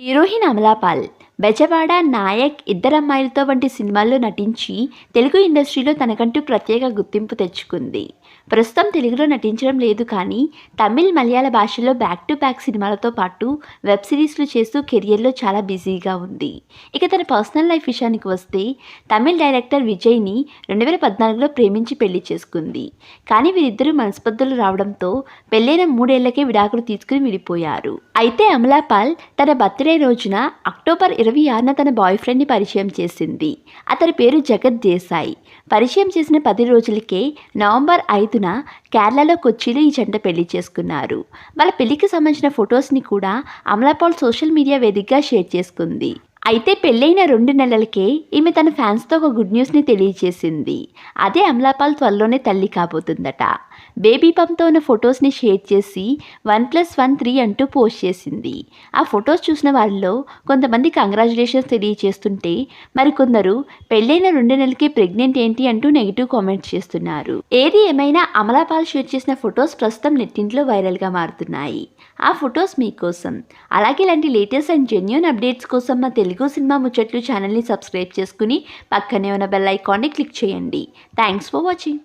Heroine Amala Paul Bezawada Nayak Iddarammayilatho వంటి సినిమాల్లో నటించి తెలుగు ఇండస్ట్రీలో తనకంటూ ప్రత్యేక గుర్తింపు తెచ్చుకుంది. ప్రస్తుతం తెలుగులో నటించడం లేదు కానీ తమిళ్ మలయాళ భాషల్లో బ్యాక్ టు బ్యాక్ సినిమాలతో పాటు వెబ్ సిరీస్లు చేస్తూ కెరియర్లో చాలా బిజీగా ఉంది. ఇక తన పర్సనల్ లైఫ్ విషయానికి వస్తే తమిళ్ డైరెక్టర్ విజయ్ని రెండు వేల పద్నాలుగులో ప్రేమించి పెళ్ళి చేసుకుంది. కానీ వీరిద్దరూ మనస్పర్ధలు రావడంతో పెళ్ళైన మూడేళ్ళకే విడాకులు తీసుకుని విడిపోయారు. అయితే అమలాపాల్ తన బర్త్డే రోజున అక్టోబర్ ఇరవై ఆరున తన బాయ్ ఫ్రెండ్ని పరిచయం చేసింది. అతని పేరు జగత్ దేశాయ్. పరిచయం చేసిన పది రోజులకే నవంబర్ ఐదున కేరళలో కొచ్చిలో ఈ జంట పెళ్ళి చేసుకున్నారు. వాళ్ళ పెళ్ళికి సంబంధించిన ఫొటోస్ని కూడా అమలాపాల్ సోషల్ మీడియా వేదికగా షేర్ చేసుకుంది. అయితే పెళ్ళైన రెండు నెలలకే ఈమె తన ఫ్యాన్స్తో ఒక గుడ్ న్యూస్ని తెలియజేసింది. అదే అమలాపాల్ త్వరలోనే తల్లి కాబోతుందట. బేబీ పంప్తో ఉన్న ఫొటోస్ని షేర్ చేసి వన్ ప్లస్ వన్ త్రీ అంటూ పోస్ట్ చేసింది. ఆ ఫొటోస్ చూసిన వాళ్ళలో కొంతమంది కంగ్రాచులేషన్స్ తెలియజేస్తుంటే మరికొందరు పెళ్ళైన రెండు నెలలకి ప్రెగ్నెంట్ ఏంటి అంటూ నెగిటివ్ కామెంట్స్ చేస్తున్నారు. ఏది ఏమైనా అమలాపాల్ షేర్ చేసిన ఫొటోస్ ప్రస్తుతం నెట్టింట్లో వైరల్గా మారుతున్నాయి. ఆ ఫొటోస్ మీకోసం. అలాగే ఇలాంటి లేటెస్ట్ అండ్ జెన్యున్ అప్డేట్స్ కోసం మా తెలుగు సినిమా ముచ్చట్లు ఛానల్ని సబ్స్క్రైబ్ చేసుకుని పక్కనే ఉన్న బెల్ ఐకాన్ని క్లిక్ చేయండి. Thanks for watching.